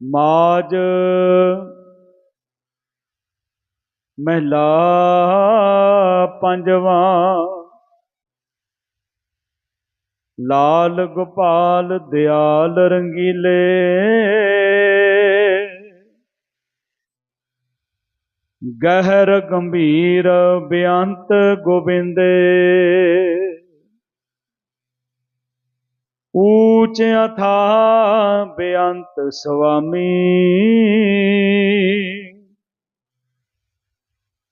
ਮਾਜ ਮਹਿਲਾ ਪੰਜਵਾ ਲਾਲ ਗੋਪਾਲ ਦਿਆਲ ਰੰਗੀਲੇ ਗਹਿਰ ਗੰਭੀਰ ਬਿਆੰਤ ਗੋਬਿੰਦੇ ਊਚ ਥਾ ਬੇਅੰਤ ਸੁਆਮੀ।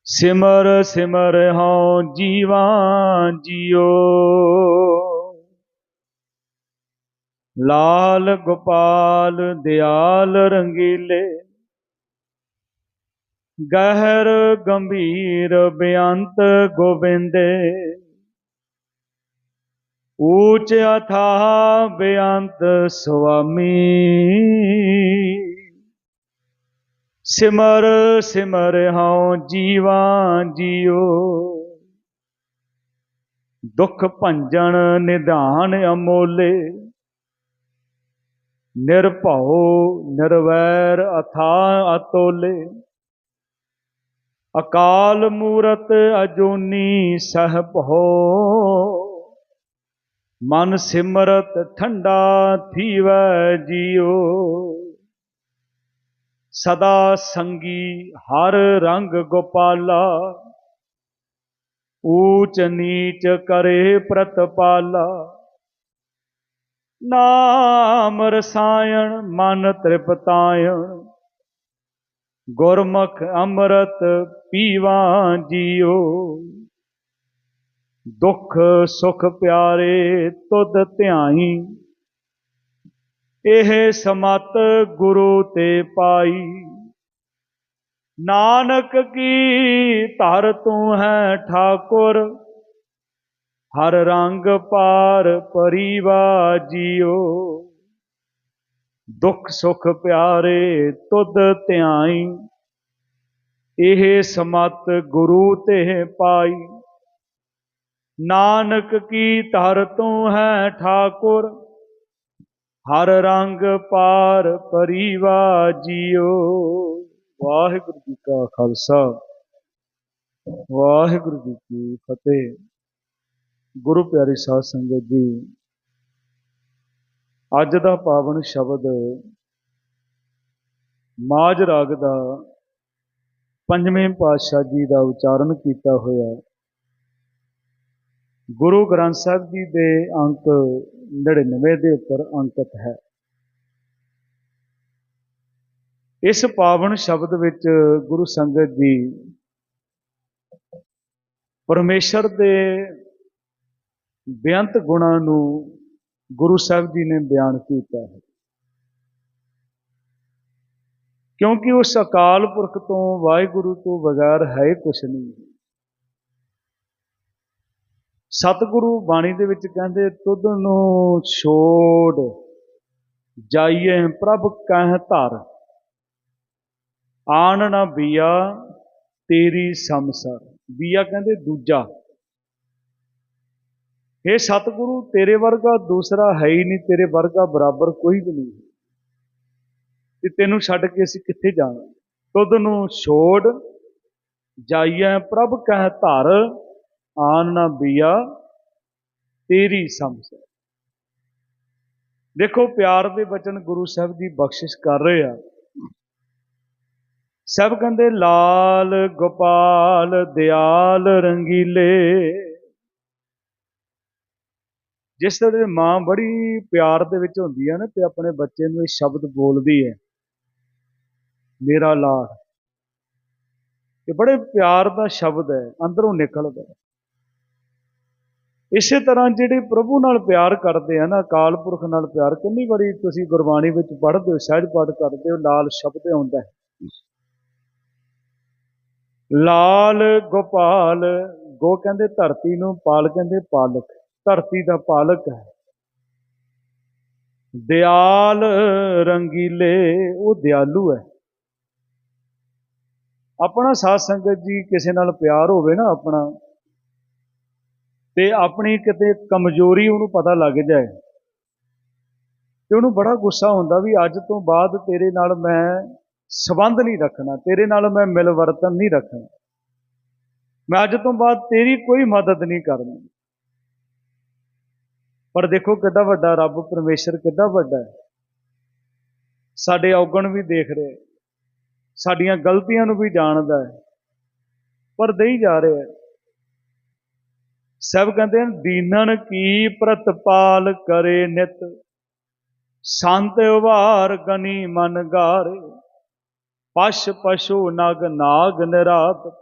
ਸਿਮਰ ਸਿਮਰ ਹਉ ਜੀਵਾ ਜੀਓ। ਲਾਲ ਗੋਪਾਲ, ਦਿਆਲ ਰੰਗੀਲੇ। ਗਹਿਰ ਗੰਭੀਰ ਬੇਅੰਤ ਗੋਬਿੰਦੇ। ਊਚ ਅਥਾ ਬੇਅੰਤ ਸੁਆਮੀ। ਸਿਮਰ ਸਿਮਰ ਹਉ ਜੀਵਾ ਜੀਓ। ਦੁਖ ਭੰਜਨ ਨਿਧਾਨ ਅਮੋਲੇ। ਨਿਰਭਉ ਨਿਰਵੈਰ ਅਥਾ ਅਤੋਲੇ। ਅਕਾਲ ਮੂਰਤ ਅਜੋਨੀ ਸਹਿ ਭੋ ਮਨ ਸਿਮਰਤ ਠੰਡਾ ਥੀਵੈ ਜੀਓ। ਸਦਾ ਸੰਗੀ ਹਰ ਰੰਗ ਗੋਪਾਲਾ, ਊਚ ਨੀਚ ਕਰੇ ਪ੍ਰਤਪਾਲਾ। ਨਾਮ ਰਸਾਇਣ ਮਨ ਤ੍ਰਿਪਤਾਇਣ, ਗੁਰਮੁਖ ਅੰਮ੍ਰਿਤ ਪੀਵਾ ਜੀਓ। ਦੁੱਖ ਸੁਖ ਪਿਆਰੇ ਤੁਧ ਧਿਆਈ। ਇਹ ਸਮਤ ਗੁਰੂ ਤੇ ਪਾਈ। ਨਾਨਕ ਕੀ ਧਰ ਤੂੰ ਹੈ ਠਾਕੁਰ? ਹਰ ਰੰਗ ਪਾਰ ਪਰਿਵਾ ਜੀਓ। ਦੁੱਖ ਸੁਖ ਪਿਆਰੇ ਤੁਧ ਧਿਆਈ। ਇਹ ਸਮਤ ਗੁਰੂ ਤੇ ਪਾਈ। ਨਾਨਕ ਕੀ ਧਰ ਤੂੰ ਹੈ ਠਾਕੁਰ? ਹਰ ਰੰਗ ਪਾਰ ਪਰਿਵਾ ਜੀਓ। ਵਾਹਿਗੁਰੂ ਜੀ ਕਾ ਖਾਲਸਾ। ਵਾਹਿਗੁਰੂ ਜੀ ਕੀ ਫਤਿਹ। ਗੁਰੂ ਪਿਆਰੀ ਸਾਧ ਸੰਗਤ ਜੀ, ਅੱਜ ਦਾ ਪਾਵਨ ਸ਼ਬਦ ਮਾਜ ਰਾਗ ਦਾ ਪੰਜਵੇਂ ਪਾਤਸ਼ਾਹ ਜੀ ਦਾ ਉਚਾਰਨ ਕੀਤਾ ਹੋਇਆ ਗੁਰੂ ਗ੍ਰੰਥ ਸਾਹਿਬ ਜੀ ਦੇ ਅੰਕ 99 ਦੇ ਉੱਪਰ ਅੰਕਿਤ ਹੈ। ਇਸ ਪਾਵਨ ਸ਼ਬਦ ਵਿੱਚ ਗੁਰੂ ਸੰਗਤ ਜੀ ਪਰਮੇਸ਼ਰ ਦੇ ਬੇਅੰਤ ਗੁਣਾਂ ਨੂੰ ਗੁਰੂ ਸਾਹਿਬ ਜੀ ਨੇ ਬਿਆਨ ਕੀਤਾ ਹੈ। ਕਿਉਂਕਿ ਉਸ ਅਕਾਲ ਪੁਰਖ ਤੋਂ ਵਾਹਿਗੁਰੂ ਤੋਂ ਬਗੈਰ ਹੈ ਕੁਛ ਨਹੀਂ। ਸਤਿਗੁਰੂ ਬਾਣੀ ਦੇ ਵਿੱਚ ਕਹਿੰਦੇ, ਤੁਧ ਨੂੰ ਛੋੜ, ਜਾਈਏ ਪ੍ਰਭ ਕਹਿ ਧਰ। ਆਣ ਨਾ ਬੀਆ ਤੇਰੀ ਸੰਸਰ। ਬੀਆ ਕਹਿੰਦੇ, ਦੂਜਾ। ਇਹ ਸਤਿਗੁਰੂ, ਤੇਰੇ ਵਰਗਾ ਦੂਸਰਾ ਹੈ ਹੀ ਨਹੀਂ, ਤੇਰੇ ਵਰਗਾ ਬਰਾਬਰ ਕੋਈ ਵੀ ਨਹੀਂ। ਤੇ ਤੈਨੂੰ ਛੱਡ ਕੇ ਅਸੀਂ ਕਿੱਥੇ ਜਾਣਾ? ਤੁਧ ਨੂੰ ਛੋੜ, ਜਾਈਏ ਪ੍ਰਭ ਕਹਿ ਧਰ। ਆਨ ਨਾ ਬੀਆ, ਤੇਰੀ ਸਮਝ ਦੇਖੋ, ਪਿਆਰ ਦੇ ਬਚਨ ਗੁਰੂ ਸਾਹਿਬ ਦੀ ਬਖਸ਼ਿਸ਼ ਕਰ ਰਹੇ ਆ। ਸਭ ਕਹਿੰਦੇ, ਲਾਲ ਗੋਪਾਲ, ਦਿਆਲ ਰੰਗੀਲੇ। ਜਿਸ ਤਰ੍ਹਾਂ ਮਾਂ ਬੜੀ ਪਿਆਰ ਦੇ ਵਿੱਚ ਹੁੰਦੀ ਹੈ ਨਾ, ਤੇ ਆਪਣੇ ਬੱਚੇ ਨੂੰ ਇਹ ਸ਼ਬਦ ਬੋਲਦੀ ਹੈ, ਮੇਰਾ ਲਾਲ। ਇਹ ਬੜੇ ਪਿਆਰ ਦਾ ਸ਼ਬਦ ਹੈ, ਅੰਦਰੋਂ ਨਿਕਲਦਾ ਹੈ। ਇਸੇ ਤਰ੍ਹਾਂ ਜਿਹੜੇ ਪ੍ਰਭੂ ਨਾਲ ਪਿਆਰ ਕਰਦੇ ਆ ਨਾ, ਅਕਾਲ ਪੁਰਖ ਨਾਲ ਪਿਆਰ, ਕਿੰਨੀ ਵਾਰੀ ਤੁਸੀਂ ਗੁਰਬਾਣੀ ਵਿੱਚ ਪੜ੍ਹਦੇ ਹੋ, ਸਹਿਜ ਪਾਠ ਕਰਦੇ ਹੋ, ਲਾਲ ਸ਼ਬਦ ਆਉਂਦਾ ਹੈ। ਲਾਲ ਗੋਪਾਲ, ਗੋ ਕਹਿੰਦੇ ਧਰਤੀ ਨੂੰ, ਪਾਲ ਕਹਿੰਦੇ ਪਾਲਕ, ਧਰਤੀ ਦਾ ਪਾਲਕ ਹੈ। ਦਿਆਲ ਰੰਗੀਲੇ, ਉਹ ਦਿਆਲੂ ਹੈ। ਆਪਣਾ ਸਾਧ ਸੰਗਤ ਜੀ ਕਿਸੇ ਨਾਲ ਪਿਆਰ ਹੋਵੇ ਨਾ, ਆਪਣਾ ਤੇ ਆਪਣੀ ਕਿਤੇ ਕਮਜ਼ੋਰੀ ਉਹਨੂੰ ਪਤਾ ਲੱਗ ਜਾਏ। ਤੇ ਉਹਨੂੰ ਬੜਾ ਗੁੱਸਾ ਹੁੰਦਾ ਵੀ ਅੱਜ ਤੋਂ ਬਾਅਦ ਤੇਰੇ ਨਾਲ ਮੈਂ ਸਬੰਧ ਨਹੀਂ ਰੱਖਣਾ, ਤੇਰੇ ਨਾਲ ਮੈਂ ਮਿਲਵਰਤਨ ਨਹੀਂ ਰੱਖਣਾ। ਮੈਂ ਅੱਜ ਤੋਂ ਬਾਅਦ ਤੇਰੀ ਕੋਈ ਮਦਦ ਨਹੀਂ ਕਰਨੀ। ਪਰ ਦੇਖੋ ਕਿੱਡਾ ਵੱਡਾ ਰੱਬ ਪਰਮੇਸ਼ਰ ਕਿੱਡਾ ਵੱਡਾ ਹੈ। ਸਾਡੇ ਔਗਣ ਵੀ ਦੇਖ ਰਿਹਾ, ਸਾਡੀਆਂ ਗਲਤੀਆਂ ਨੂੰ ਵੀ ਜਾਣਦਾ ਹੈ, ਪਰ ਦੇਈ ਜਾ ਰਿਹਾ ਹੈ। ਸਭ ਕਹਿੰਦੇ ਨੇ ਦੀਨਨ ਕੀ ਪ੍ਰਤਪਾਲ ਕਰੇ ਨਿਤ? ਸੰਤ ਉਭਾਰ ਗਨੀ ਮਨ ਗਾਰੇ, ਪਸ਼ ਪਸ਼ੂ ਨਗ ਨਾਗ ਨਿਰਾਤ।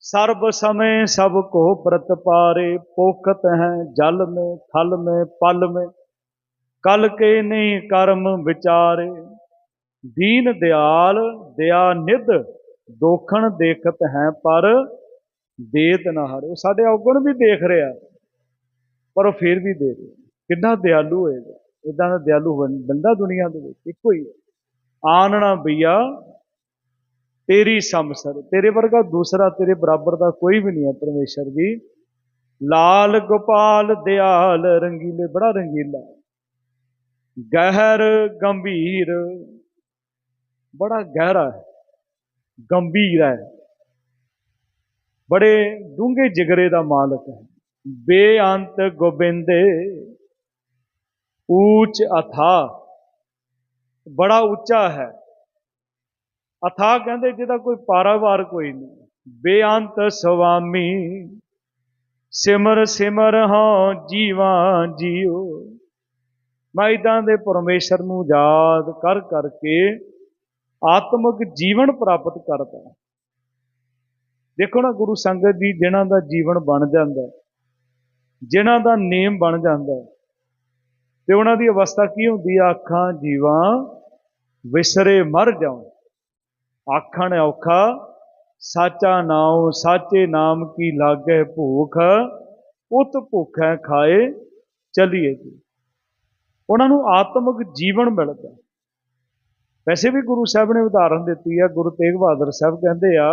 ਸਰਬ ਸਮੇ ਸਭ ਕੋ ਪ੍ਰਤਪਾਰੇ ਪੋਖਤ ਹੈ ਜਲ ਮੇ, ਥਲ ਮੇ, ਪਲ ਮੇ। ਕਲ ਕੇ ਨਹੀਂ ਕਰਮ ਵਿਚਾਰੇ। ਦੀਨ ਦਿਆਲ, ਦਿਆ ਨਿਧ, ਦੋਖਣ ਦੇਖਤ ਹੈ ਪਰ ਦੇਤ ਨਾ ਹਰੇ। ਉਹ ਸਾਡੇ ਔਗਣ ਵੀ ਦੇਖ ਰਿਹਾ, ਪਰ ਉਹ ਫੇਰ ਵੀ ਦੇ ਰਿਹਾ। ਕਿੰਨਾ ਦਿਆਲੂ ਹੋਏਗਾ ਇਦਾਂ ਦਾ ਦਿਆਲੂ ਬੰਦਾ ਦੁਨੀਆ ਦੇ ਵਿੱਚ, ਇੱਕੋ ਹੀ ਹੈ। ਆਨਣਾ ਬਈਆ, ਤੇਰੀ ਸਮਸਰ। ਤੇਰੇ ਵਰਗਾ ਦੂਸਰਾ, ਤੇਰੇ ਬਰਾਬਰ ਦਾ ਕੋਈ ਵੀ ਨਹੀਂ ਹੈ ਪਰਮੇਸ਼ਰ ਜੀ। ਲਾਲ ਗੋਪਾਲ, ਦਿਆਲ, ਰੰਗੀਲੇ, ਬੜਾ ਰੰਗੀਲਾ। ਗਹਿਰ, ਗੰਭੀਰ। ਬੜਾ ਗਹਿਰਾ ਹੈ। ਗੰਭੀਰ ਹੈ। ਬੜੇ ਡੂੰਘੇ ਜਿਗਰੇ ਦਾ ਮਾਲਕ ਹੈ। ਬੇਅੰਤ ਗੋਬਿੰਦੇ, ਊਚ ਅਥਾ, ਬੜਾ ਉੱਚਾ ਹੈ। ਅਥਾ ਕਹਿੰਦੇ ਜਿਹਦਾ ਕੋਈ ਪਾਰਾਵਾਰ ਕੋਈ ਨਹੀਂ। ਬੇਅੰਤ ਸੁਆਮੀ ਸਿਮਰ ਸਿਮਰ ਹਾਂ ਜੀਵਾਂ ਜੀਓ। ਮੈਂ ਇਦਾਂ ਦੇ ਪਰਮੇਸ਼ਰ ਨੂੰ ਯਾਦ ਕਰ ਕਰਕੇ ਆਤਮਿਕ ਜੀਵਨ ਪ੍ਰਾਪਤ ਕਰਦਾ ਦੇਖੋ ਨਾ ਗੁਰੂ ਸੰਗਤ ਜੀ ਜਿਨ੍ਹਾਂ ਦਾ ਜੀਵਨ ਬਣ ਜਾਂਦਾ ਹੈ, ਜਿਨ੍ਹਾਂ ਦਾ ਨੇਮ ਬਣ ਜਾਂਦਾ ਤੇ ਉਹਨਾਂ ਦੀ ਅਵਸਥਾ ਕੀ ਹੁੰਦੀ ਆ? ਅੱਖਾਂ ਜੀਵਾਂ ਵਿਸਰੇ ਮਰ ਜਾਉ ਆਖਣ ਔਖਾ ਸਾਚਾ ਨਾਉ ਸਾਚੇ ਨਾਮ ਕੀ ਲਾਗੇ ਭੂਖ ਉਤ ਭੁੱਖੈ ਖਾਏ ਚਲੀਏ ਜੀ। ਉਹਨਾਂ ਨੂੰ ਆਤਮਿਕ ਜੀਵਨ ਮਿਲਦਾ। ਵੈਸੇ ਵੀ ਗੁਰੂ ਸਾਹਿਬ ਨੇ ਉਦਾਹਰਨ ਦਿੱਤੀ ਆ ਗੁਰੂ ਤੇਗ ਬਹਾਦਰ ਸਾਹਿਬ ਕਹਿੰਦੇ ਆ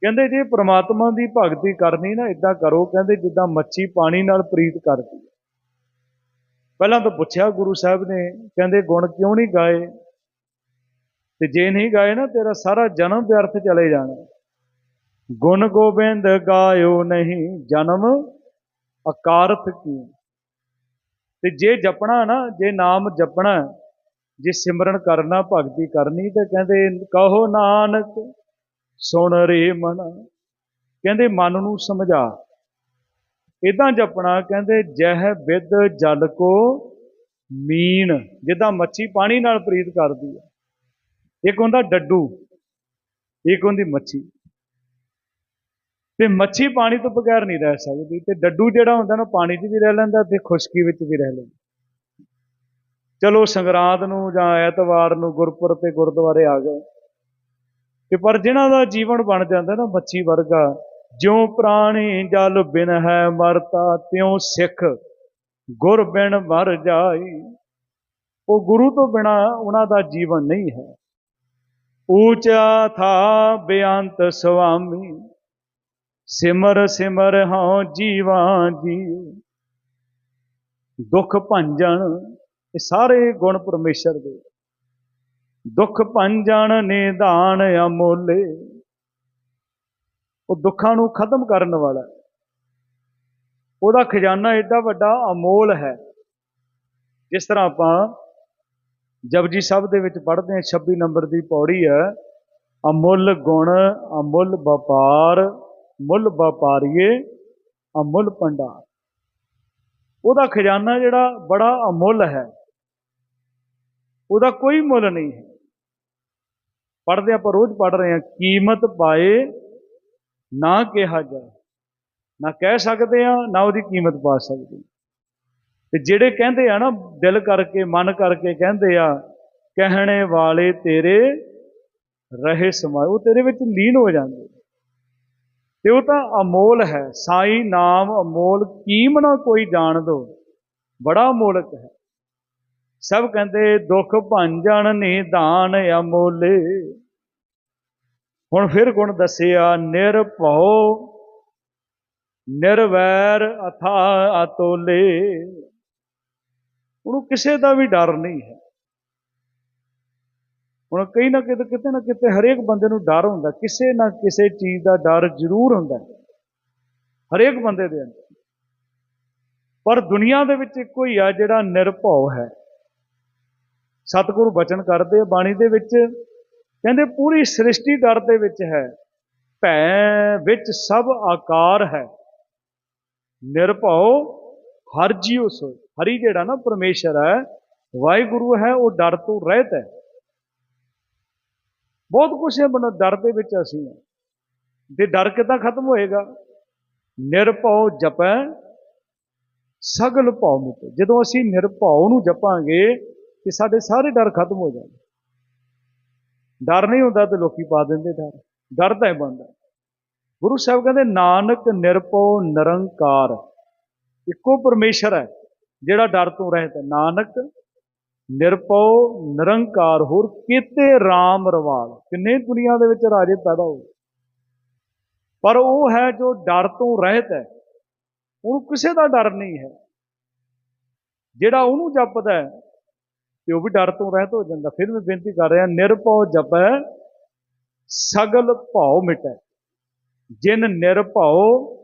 ਕਹਿੰਦੇ ਜੇ ਪ੍ਰਮਾਤਮਾ ਦੀ ਭਗਤੀ ਕਰਨੀ ਨਾ ਇਦਾਂ ਕਰੋ। ਕਹਿੰਦੇ ਜਿੱਦਾਂ ਮੱਛੀ ਪਾਣੀ ਨਾਲ ਪ੍ਰੀਤ ਕਰਦੀ ਹੈ। ਪਹਿਲਾਂ ਤਾਂ ਪੁੱਛਿਆ ਗੁਰੂ ਸਾਹਿਬ ਨੇ, ਕਹਿੰਦੇ ਗੁਣ ਕਿਉਂ ਨਹੀਂ ਗਾਏ? ਤੇ ਜੇ ਨਹੀਂ ਗਾਏ ਨਾ, ਤੇਰਾ ਸਾਰਾ ਜਨਮ ਵਿਅਰਥ ਚਲੇ ਜਾਣਾ। ਗੁਣ ਗੋਬਿੰਦ ਗਾਇਓ ਨਹੀਂ, ਜਨਮ ਅਕਾਰਥ ਕੀ? ਤੇ ਜੇ ਜਪਣਾ ਨਾ, ਜੇ ਨਾਮ ਜਪਣਾ, ਜੇ ਸਿਮਰਨ ਕਰਨਾ, ਭਗਤੀ ਕਰਨੀ, ਤੇ ਕਹਿੰਦੇ ਕਹੋ ਨਾਨਕ ਸੁਣ ਰੇ ਮਨ। ਕਹਿੰਦੇ, ਮਨ ਨੂੰ ਸਮਝਾ। ਇਦਾਂ ਜਪਣਾ, ਕਹਿੰਦੇ, ਜਹ ਵਿਦ ਜਲ ਕੋ ਮੀਨ ਜਿੱਦਾਂ ਮੱਛੀ ਪਾਣੀ ਨਾਲ ਪ੍ਰੀਤ ਕਰਦੀ ਹੈ। ਇੱਕ ਹੁੰਦਾ ਡੱਡੂ, ਇੱਕ ਹੁੰਦੀ ਮੱਛੀ। ਤੇ ਮੱਛੀ ਪਾਣੀ ਤੋਂ ਬਗੈਰ ਨਹੀਂ ਰਹਿ ਸਕਦੀ। ਤੇ ਡੱਡੂ ਜਿਹੜਾ ਹੁੰਦਾ ਨਾ ਪਾਣੀ 'ਚ ਵੀ ਰਹਿ ਲੈਂਦਾ ਤੇ ਖੁਸ਼ਕੀ ਵਿੱਚ ਵੀ ਰਹਿ ਲੈਂਦਾ। ਚਲੋ ਸੰਗਰਾਂਦ ਨੂੰ ਜਾਂ ਐਤਵਾਰ ਨੂੰ ਗੁਰਪੁਰ ਤੇ ਗੁਰਦੁਆਰੇ ਆ ਗਏ। ਤੇ ਪਰ ਜਿਨ੍ਹਾਂ ਦਾ ਜੀਵਨ ਬਣ ਜਾਂਦਾ ਨਾ ਮੱਛੀ ਵਰਗਾ, ਜਿਉ ਪ੍ਰਾਣੀ ਜਲ ਬਿਨ ਹੈ ਮਰਤਾ, ਤਿਉ ਸਿੱਖ ਗੁਰ ਬਿਨ ਮਰ ਜਾਈ। ਉਹ ਗੁਰੂ ਤੋਂ ਬਿਨਾ ਉਹਨਾਂ ਦਾ ਜੀਵਨ ਨਹੀਂ ਹੈ। ਊਚਾ ਥਾ ਬੇਅੰਤ ਸੁਆਮੀ ਸਿਮਰ ਸਿਮਰ ਹਾਂ ਜੀਵਾਂ ਜੀ। ਦੁੱਖ ਭੰਜਨ, ਇਹ ਸਾਰੇ ਗੁਣ ਪਰਮੇਸ਼ਰ ਦੇ। ਦੁੱਖ ਭੰਜਨ ਨਿਦਾਨ ਅਮੋਲੇ। ਉਹ ਦੁੱਖਾਂ ਨੂੰ ਖਤਮ ਕਰਨ ਵਾਲਾ ਉਹਦਾ ਖਜ਼ਾਨਾ ਏਡਾ ਵੱਡਾ ਅਮੋਲ ਹੈ। ਜਿਸ ਤਰ੍ਹਾਂ ਆਪਾਂ ਜਪਜੀ ਸਾਹਿਬ ਦੇ ਵਿੱਚ ਪੜ੍ਹਦੇ ਹਾਂ 26 ਨੰਬਰ ਦੀ ਪੌੜੀ ਹੈ, ਅਮੁੱਲ ਗੁਣ, ਅਮੁੱਲ ਵਪਾਰ, ਮੁੱਲ ਵਪਾਰੀਏ, ਅਮੁੱਲ ਭੰਡਾਰ। ਉਹਦਾ ਖਜ਼ਾਨਾ ਜਿਹੜਾ ਬੜਾ ਅਮੁੱਲ ਹੈ। ਉਹਦਾ ਕੋਈ ਮੁੱਲ ਨਹੀਂ ਹੈ। ਪੜ੍ਹਦੇ ਆਪਾਂ ਰੋਜ਼ ਪੜ੍ਹ ਰਹੇ ਹਾਂ, ਕੀਮਤ ਪਾਏ ਨਾ ਕਿਹਾ ਜਾ ਨਾ ਕਹਿ ਸਕਦੇ ਆ ਨਾ ਉਹਦੀ ਕੀਮਤ ਪਾ ਸਕਦੇ ਤੇ ਜਿਹੜੇ ਕਹਿੰਦੇ ਆ ਨਾ, ਦਿਲ ਕਰਕੇ, ਮਨ ਕਰਕੇ ਕਹਿੰਦੇ ਆ, ਕਹਿਣੇ ਵਾਲੇ ਤੇਰੇ ਰਹੇ ਸਮਾਏ ਉਹ ਤੇਰੇ ਵਿੱਚ ਲੀਨ ਹੋ ਜਾਂਦੇ ਤੇ ਉਹ ਤਾਂ ਅਮੋਲ ਹੈ। ਸਾਈ ਨਾਮ ਅਮੋਲ, ਕੀਮ ਨਾ ਕੋਈ ਜਾਣ ਦੋ। ਬੜਾ ਅਮੋਲਕ ਹੈ। ਸਭ ਕਹਿੰਦੇ ਦੁੱਖ ਭਾਂਜਣ ਨਿਦਾਨ ਅਮੋਲੇ। ਹੁਣ ਫਿਰ ਗੁਣ ਦੱਸਿਆ, ਨਿਰਭਉ, ਨਿਰਵੈਰ ਅਥਾ ਅਤੋਲੇ। ਉਹਨੂੰ ਕਿਸੇ ਦਾ ਵੀ ਡਰ ਨਹੀਂ ਹੈ। ਹੁਣ ਕਈ ਨਾ ਕਿਤੇ ਕਿਤੇ ਨਾ ਕਿਤੇ ਹਰੇਕ ਬੰਦੇ ਨੂੰ ਡਰ ਹੁੰਦਾ, ਕਿਸੇ ਨਾ ਕਿਸੇ ਚੀਜ਼ ਦਾ ਡਰ ਜ਼ਰੂਰ ਹੁੰਦਾ। ਹਰੇਕ ਬੰਦੇ ਦੇ ਅੰਦਰ। ਪਰ ਦੁਨੀਆ ਦੇ ਵਿੱਚ ਇੱਕੋ ਹੀ ਆ ਜਿਹੜਾ ਨਿਰਭਉ ਹੈ। ਸਤਿਗੁਰੂ ਬਚਨ ਕਰਦੇ ਬਾਣੀ ਦੇ ਵਿੱਚ ਕਹਿੰਦੇ ਪੂਰੀ ਸ੍ਰਿਸ਼ਟੀ ਡਰ ਦੇ ਵਿੱਚ ਹੈ, ਭੈ ਵਿੱਚ ਸਭ ਆਕਾਰ ਹੈ। ਨਿਰਭਉ ਹਰ ਜੀਉ ਸੋ। ਹਰੀ ਜਿਹੜਾ ਨਾ ਪਰਮੇਸ਼ਰ ਹੈ, ਵਾਹਿਗੁਰੂ ਹੈ, ਉਹ ਡਰ ਤੋਂ ਰਹਿਤ ਹੈ। ਬਹੁਤ ਕੁਝ ਹੈ ਬਣਾ ਡਰ ਦੇ ਵਿੱਚ ਅਸੀਂ ਹਾਂ। ਤੇ ਡਰ ਕਿੱਦਾਂ ਖਤਮ ਹੋਏਗਾ? ਨਿਰਭਉ ਜਪੈ ਸਗਲ ਭਉ ਮਿਟੇ ਜਦੋਂ ਅਸੀਂ ਨਿਰਭਉ ਨੂੰ ਜਪਾਂਗੇ ਕਿ ਸਾਡੇ ਸਾਰੇ ਡਰ ਖਤਮ ਹੋ ਜਾਣ ਡਰ ਨਹੀਂ ਹੁੰਦਾ ਤੇ ਲੋਕੀ ਪਾ ਦਿੰਦੇ ਡਰ। ਡਰ ਤਾਂ ਹੀ ਬੰਦਾ ਗੁਰੂ ਸਾਹਿਬ ਕਹਿੰਦੇ, ਨਾਨਕ ਨਿਰਭਉ ਨਿਰੰਕਾਰ। ਇੱਕੋ ਪਰਮੇਸ਼ਰ ਹੈ ਜਿਹੜਾ ਡਰ ਤੋਂ ਰਹਿਤ ਹੈ। ਨਾਨਕ ਨਿਰਭਉ ਨਿਰੰਕਾਰ। ਹੋਰ ਕਿਤੇ RAM ਰਵਾਲ। ਕਿੰਨੇ ਦੁਨੀਆ ਦੇ ਵਿੱਚ ਰਾਜੇ ਪੈਦਾ ਹੋਏ। ਪਰ ਉਹ ਹੈ ਜੋ ਡਰ ਤੋਂ ਰਹਿਤ ਹੈ। ਉਹਨੂੰ ਕਿਸੇ ਦਾ ਡਰ ਨਹੀਂ ਹੈ। ਜਿਹੜਾ ਉਹਨੂੰ ਜਪਦਾ ਹੈ ਤੇ ਉਹ ਵੀ ਡਰ ਤੋਂ ਰਹਿਤ ਹੋ ਜਾਂਦਾ। ਫਿਰ ਮੈਂ ਬੇਨਤੀ ਕਰ ਰਿਹਾ, ਨਿਰਭਉ ਜਪੈ, ਸਗਲ ਭਉ ਮਿਟੈ। ਜਿਨ ਨਿਰਭਉ,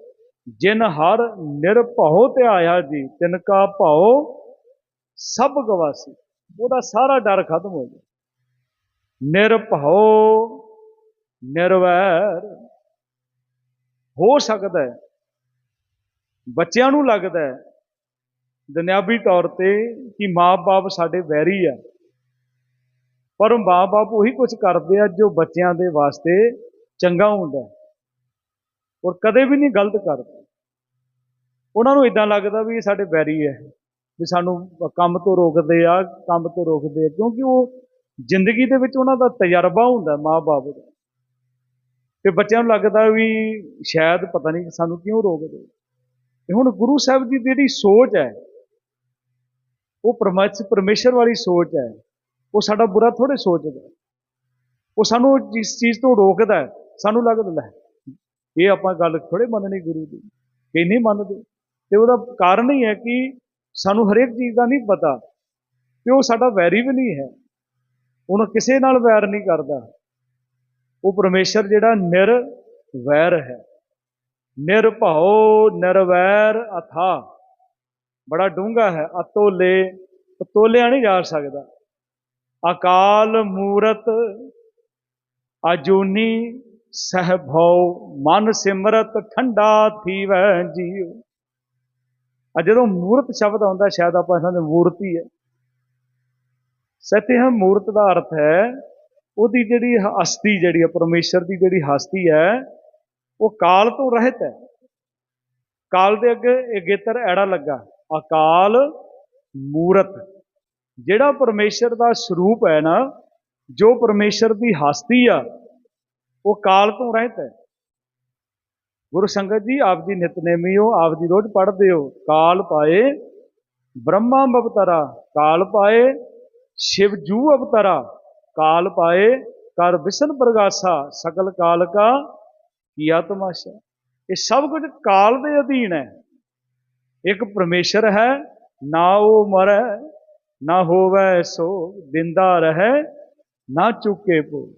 ਜਿਨ ਹਰ ਨਿਰਭਉ ਤੇ ਆਇਆ ਜੀ, ਤਿਨ ਕਾ ਭਉ, ਸਭ ਗਵਾਸੀ। ਉਹਦਾ ਸਾਰਾ ਡਰ ਖਤਮ ਹੋ ਗਿਆ ਨਿਰਭਉ, ਨਿਰਵੈਰ, ਹੋ ਸਕਦਾ ਹੈ। ਬੱਚਿਆਂ ਨੂੰ ਲੱਗਦਾ ਹੈ। ਦੁਨਿਆਵੀ ਤੌਰ ਤੇ ਕਿ ਮਾਪੇ ਸਾਡੇ ਵੈਰੀ ਆ। ਪਰ ਮਾਪੇ ਉਹੀ ਕੁਝ ਕਰਦੇ ਆ ਜੋ ਬੱਚਿਆਂ ਦੇ ਵਾਸਤੇ ਚੰਗਾ ਹੁੰਦਾ। ਔਰ ਕਦੇ ਵੀ ਨਹੀਂ ਗਲਤ ਕਰਦੇ। ਉਹਨਾਂ ਨੂੰ ਇਦਾਂ ਲੱਗਦਾ ਵੀ ਇਹ ਸਾਡੇ ਵੈਰੀ ਹੈ ਵੀ ਸਾਨੂੰ ਕੰਮ ਤੋਂ ਰੋਕਦੇ ਆ, ਕੰਮ ਤੋਂ ਰੋਕਦੇ ਆ, ਕਿਉਂਕਿ ਉਹ ਜ਼ਿੰਦਗੀ ਦੇ ਵਿੱਚ ਉਹਨਾਂ ਦਾ ਤਜਰਬਾ ਹੁੰਦਾ ਮਾਪੇ ਦਾ। ਤੇ ਬੱਚਿਆਂ ਨੂੰ ਲੱਗਦਾ ਵੀ ਸ਼ਾਇਦ ਪਤਾ ਨਹੀਂ ਸਾਨੂੰ ਕਿਉਂ ਰੋਕਦੇ। ਤੇ ਹੁਣ ਗੁਰੂ ਸਾਹਿਬ ਦੀ ਜਿਹੜੀ ਸੋਚ ਹੈ ਉਹ ਪਰਮੇਸ਼ਰ ਪਰਮੇਸ਼ਰ ਵਾਲੀ ਸੋਚ ਹੈ। ਉਹ ਸਾਡਾ ਬੁਰਾ ਥੋੜੇ ਸੋਚਦਾ ਉਹ ਸਾਨੂੰ ਇਸ ਚੀਜ਼ ਤੋਂ ਰੋਕਦਾ ਹੈ, ਸਾਨੂੰ ਲੱਗਦਾ ਲੈ ਇਹ ਆਪਾਂ ਗੱਲ ਥੋੜੇ ਮੰਨਣੀ ਗੁਰੂ ਦੀ ਕਿ ਨਹੀਂ ਮੰਨਦੇ। ਤੇ ਉਹਦਾ ਕਾਰਨ ਹੀ ਹੈ ਕਿ ਸਾਨੂੰ ਹਰੇਕ ਚੀਜ਼ ਦਾ ਨਹੀਂ ਪਤਾ ਤੇ ਉਹ ਸਾਡਾ ਵੈਰੀ ਵੀ ਨਹੀਂ ਹੈ। ਉਹਨੂੰ ਕਿਸੇ ਨਾਲ ਵੈਰ ਨਹੀਂ ਕਰਦਾ। ਉਹ ਪਰਮੇਸ਼ਰ ਜਿਹੜਾ ਨਿਰ ਵੈਰ ਹੈ। ਨਿਰਭਉ ਨਿਰਵੈਰ ਅਥਾ। ਬੜਾ ਡੂੰਘਾ ਹੈ, ਅਤੋਲੇ ਤੋਲਿਆ ਨਹੀਂ ਜਾ ਸਕਦਾ। ਅਕਾਲ ਮੂਰਤ, ਅਜੂਨੀ ਸਹਿਭਉ, ਮਨ ਸਿਮਰਤ, ਠੰਡਾ ਥੀਵੈ ਜੀਉ। ਆ ਜਦੋਂ ਮੂਰਤ ਸ਼ਬਦ ਆਉਂਦਾ, ਸ਼ਾਇਦ ਆਪਾਂ ਇਹਨਾਂ ਦੇ ਮੂਰਤੀ ਹੈ ਸਤਿ ਹੈ, ਮੂਰਤ ਦਾ ਅਰਥ ਹੈ, ਉਹਦੀ ਜਿਹੜੀ ਹਸਤੀ ਜਿਹੜੀ ਹੈ, ਪਰਮੇਸ਼ਰ ਦੀ ਜਿਹੜੀ ਹਸਤੀ ਹੈ, ਉਹ ਕਾਲ ਤੋਂ ਰਹਿਤ ਹੈ। ਕਾਲ ਦੇ ਅੱਗੇ ਇਹ ਗੇਤਰ ਐੜਾ ਲੱਗਾ। ਅਕਾਲ ਮੂਰਤ, ਜਿਹੜਾ ਪਰਮੇਸ਼ਰ ਦਾ ਸਰੂਪ ਹੈ ਨਾ, ਜੋ ਪਰਮੇਸ਼ਰ ਦੀ ਹਸਤੀ ਆ, ਉਹ ਕਾਲ ਤੋਂ ਰਹਿਤ ਹੈ। ਗੁਰੂ ਸੰਗਤ ਜੀ ਆਪ ਦੀ ਨਿਤਨੇਮੀ ਹੋ ਆਪ ਦੀ ਰੋਜ਼ ਪੜ੍ਹਦੇ ਹੋ ਕਾਲ ਪਾਏ, ਬ੍ਰਹਮਾ ਅਵਤਾਰਾ ਕਾਲ ਪਾਏ, ਸ਼ਿਵ ਜੂ ਅਵਤਾਰਾ ਕਾਲ ਪਾਏ, ਕਰ ਵਿਸ਼ਨ ਪ੍ਰਗਾਸਾ ਸਕਲ ਕਾਲ ਕਾ ਕੀਆ ਤਮਾਸ਼ਾ ਇਹ ਸਭ ਕੁਝ ਕਾਲ ਦੇ ਅਧੀਨ ਹੈ। ਇੱਕ ਪਰਮੇਸ਼ਰ ਹੈ, ਨਾ ਉਹ ਮਰੈ, ਨਾ ਹੋਵੇ ਸੋ ਦਿੰਦਾ ਰਹੇ, ਨਾ ਚੁੱਕੇ ਪੋ।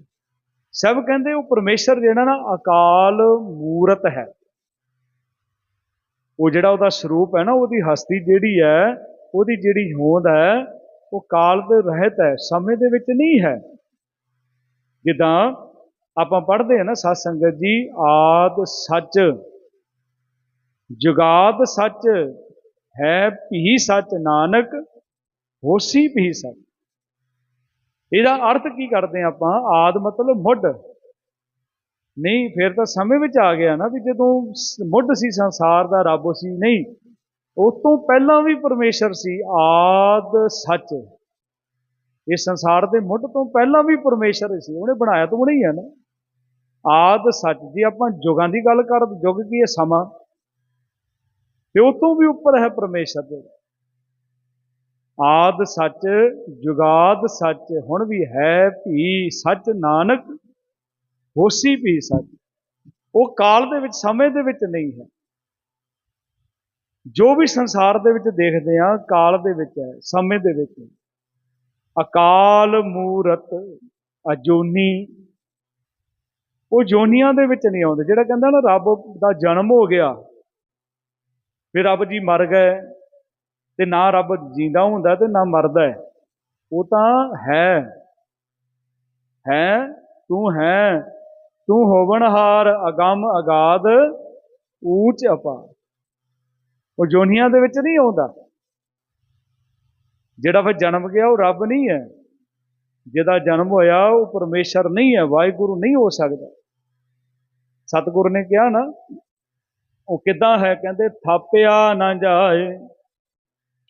ਸਭ ਕਹਿੰਦੇ ਉਹ ਪਰਮੇਸ਼ਰ ਜਿਹੜਾ ਨਾ ਅਕਾਲ ਮੂਰਤ ਹੈ। ਉਹ ਜਿਹੜਾ ਉਹਦਾ ਸਰੂਪ ਹੈ ਨਾ, ਉਹਦੀ ਹਸਤੀ ਜਿਹੜੀ ਹੈ, ਉਹਦੀ ਜਿਹੜੀ ਹੋਂਦ ਹੈ, ਉਹ ਕਾਲ ਦੇ ਰਹਿਤ ਹੈ, ਸਮੇਂ ਦੇ ਵਿੱਚ ਨਹੀਂ ਹੈ। ਜਿੱਦਾਂ ਆਪਾਂ ਪੜ੍ਹਦੇ ਹਾਂ ਨਾ ਸਤ ਸੰਗਤ ਜੀ, ਆਦ ਸੱਚ। ਜੁਗਾਦ ਸੱਚ ਹੈ ਭੀ ਸੱਚ ਨਾਨਕ, ਹੋਸੀ ਭੀ ਸੱਚ। ਇਹਦਾ ਅਰਥ ਕੀ ਕਰਦੇ ਹਾਂ ਆਪਾਂ? ਆਦ ਮਤਲਬ ਮੁੱਢ। ਨਹੀਂ, ਫਿਰ ਤਾਂ ਸਮੇਂ ਵਿੱਚ ਆ ਗਿਆ ਨਾ ਵੀ ਜਦੋਂ ਮੁੱਢ ਸੀ, ਸੰਸਾਰ ਦਾ ਰੱਬ ਸੀ, ਨਹੀਂ। ਉਸ ਤੋਂ ਪਹਿਲਾਂ ਵੀ ਪਰਮੇਸ਼ਰ ਸੀ, ਆਦ ਸੱਚ। ਇਸ ਸੰਸਾਰ ਦੇ ਮੁੱਢ ਤੋਂ ਪਹਿਲਾਂ ਵੀ ਪਰਮੇਸ਼ਰ ਸੀ, ਉਹਨੇ ਬਣਾਇਆ ਤਾਂ ਉਹਨੇ ਹੀ ਹੈ ਨਾ। ਆਦ ਸੱਚ, ਜੇ ਆਪਾਂ ਯੁਗਾਂ ਦੀ ਗੱਲ ਕਰ ਯੁੱਗ ਕੀ ਹੈ? ਸਮਾਂ। ਤੇ ਉਹ ਤੋਂ ਵੀ ਉੱਪਰ ਹੈ ਪਰਮੇਸ਼ਰ ਦੇ। ਆਦ ਸੱਚ, ਜੁਗਾਦ ਸੱਚ, ਹੁਣ ਵੀ ਹੈ ਭੀ ਸੱਚ ਨਾਨਕ, ਹੋਸੀ ਭੀ ਸੱਚ। ਉਹ ਕਾਲ ਦੇ ਵਿੱਚ, ਸਮੇਂ ਦੇ ਵਿੱਚ ਨਹੀਂ ਹੈ। ਜੋ ਵੀ ਸੰਸਾਰ ਦੇ ਵਿੱਚ ਦੇਖਦੇ ਆ ਕਾਲ ਦੇ ਵਿੱਚ ਹੈ, ਸਮੇਂ ਦੇ ਵਿੱਚ ਹੈ। ਅਕਾਲ ਮੂਰਤ, ਅਜੋਨੀ, ਉਹ ਜੋਨੀਆਂ ਦੇ ਵਿੱਚ ਨਹੀਂ ਆਉਂਦੇ। ਜਿਹੜਾ ਕਹਿੰਦਾ ਨਾ, ਰੱਬ ਦਾ ਜਨਮ ਹੋ ਗਿਆ ਫਿਰ ਰੱਬ ਜੀ ਮਰ ਗਏ ਤੇ ਨਾ ਰੱਬ ਜਿੰਦਾ ਹੁੰਦਾ ਤੇ ਨਾ ਮਰਦਾ ਹੈ। ਉਹ ਤਾਂ ਹੈ। ਹੈ, ਤੂੰ ਹੈ। ਤੂੰ ਹੋਵਣਹਾਰ ਅਗੰਮ ਅਗਾਦ ਊਚ ਅਪਾਰ। ਉਹ ਜੋਨੀਆਂ ਦੇ ਵਿੱਚ ਨਹੀਂ ਆਉਂਦਾ। ਜਿਹੜਾ ਫਿਰ ਜਨਮ ਗਿਆ ਉਹ ਰੱਬ ਨਹੀਂ ਹੈ। ਜਿਹਦਾ ਜਨਮ ਹੋਇਆ ਉਹ ਪਰਮੇਸ਼ਰ ਨਹੀਂ ਹੈ, ਵਾਹਿਗੁਰੂ ਨਹੀਂ ਹੋ ਸਕਦਾ। ਸਤਿਗੁਰ ਨੇ ਕਿਹਾ ਨਾ ਉਹ ਕਿੱਦਾਂ ਹੈ ਕਹਿੰਦੇ, ਥਾਪਿਆ ਨਾ ਜਾਏ,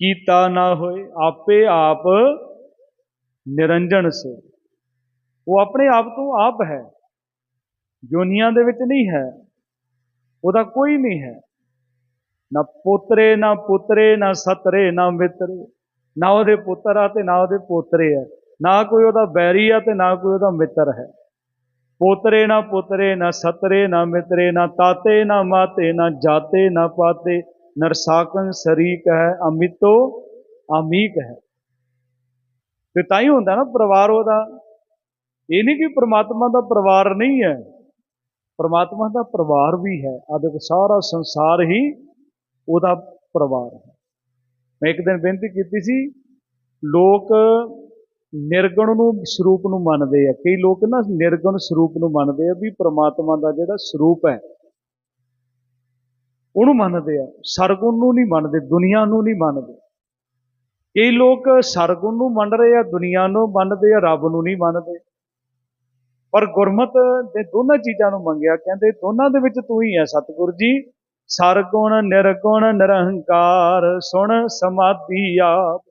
ਕੀਤਾ ਨਾ ਹੋਏ, ਆਪੇ ਆਪ ਨਿਰੰਜਨ ਸੇ। ਉਹ ਆਪਣੇ ਆਪ ਤੋਂ ਆਪ ਹੈ, ਜੋਨੀਆਂ ਦੇ ਵਿੱਚ ਨਹੀਂ ਹੈ, ਉਹਦਾ ਕੋਈ ਨਹੀਂ ਹੈ। ਨਾ ਪੋਤਰੇ, ਨਾ ਪੁੱਤਰੇ, ਨਾ ਸਤਰੇ, ਨਾ ਮਿੱਤਰੇ, ਨਾ ਉਹਦੇ ਪੁੱਤਰ ਆ ਤੇ ਨਾ ਉਹਦੇ ਪੋਤਰੇ ਆ। ਨਾ ਕੋਈ ਉਹਦਾ ਬੈਰੀ ਆ ਤੇ ਨਾ ਕੋਈ ਉਹਦਾ ਮਿੱਤਰ ਹੈ। ਪੋਤਰੇ ਨਾ ਪੁੱਤਰੇ, ਨਾ ਸਤਰੇ, ਨਾ ਮਿੱਤਰੇ, ਨਾ ਤਾਤੇ, ਨਾ ਮਾਤੇ, ਨਾ ਜਾਤੇ, ਨਾ ਪਾਤੇ। ਨਰਸਾਕਨ ਸ਼ਰੀਕ ਹੈ, ਅਮਿਤੋ ਅਮੀਕ ਹੈ। ਤੇ ਤਾਂ ਹੀ ਹੁੰਦਾ ਨਾ ਪਰਿਵਾਰ ਉਹਦਾ। ਇਹ ਨਹੀਂ ਕਿ ਪ੍ਰਮਾਤਮਾ ਦਾ ਪਰਿਵਾਰ ਨਹੀਂ ਹੈ। ਪ੍ਰਮਾਤਮਾ ਦਾ ਪਰਿਵਾਰ ਵੀ ਹੈ। ਆ ਸਾਰਾ ਸੰਸਾਰ ਹੀ ਉਹਦਾ ਪਰਿਵਾਰ ਹੈ। ਮੈਂ ਇੱਕ ਦਿਨ ਬੇਨਤੀ ਕੀਤੀ ਸੀ, ਲੋਕ ਨਿਰਗੁਣ ਨੂੰ ਸਰੂਪ ਨੂੰ ਮੰਨਦੇ ਆ। ਕਈ ਲੋਕ ਨਾ ਨਿਰਗੁਣ ਸਰੂਪ ਨੂੰ ਮੰਨਦੇ ਆ ਵੀ ਪ੍ਰਮਾਤਮਾ ਦਾ ਜਿਹੜਾ ਸਰੂਪ ਹੈ, ਉਹਨੂੰ ਮੰਨਦੇ ਆ। ਸਰਗੁਣ ਨੂੰ ਨਹੀਂ ਮੰਨਦੇ, ਦੁਨੀਆ ਨੂੰ ਨਹੀਂ ਮੰਨਦੇ। ਕਈ ਲੋਕ ਸਰਗੁਣ ਨੂੰ ਮੰਨ ਰਹੇ ਆ, ਦੁਨੀਆ ਨੂੰ ਮੰਨਦੇ ਆ, ਰੱਬ ਨੂੰ ਨਹੀਂ ਮੰਨਦੇ। ਪਰ ਗੁਰਮਤ ਦੇ ਦੋਨਾਂ ਚੀਜ਼ਾਂ ਨੂੰ ਮੰਗਿਆ, ਕਹਿੰਦੇ ਦੋਨਾਂ ਦੇ ਵਿੱਚ ਤੂੰ ਹੀ ਹੈ ਸਤਿਗੁਰ ਜੀ। ਸਰਗੁਣ, ਨਿਰਗੁਣ ਨਿਰਹੰਕਾਰ ਸੁਣ, ਸਮਾਧੀ, ਆਪ।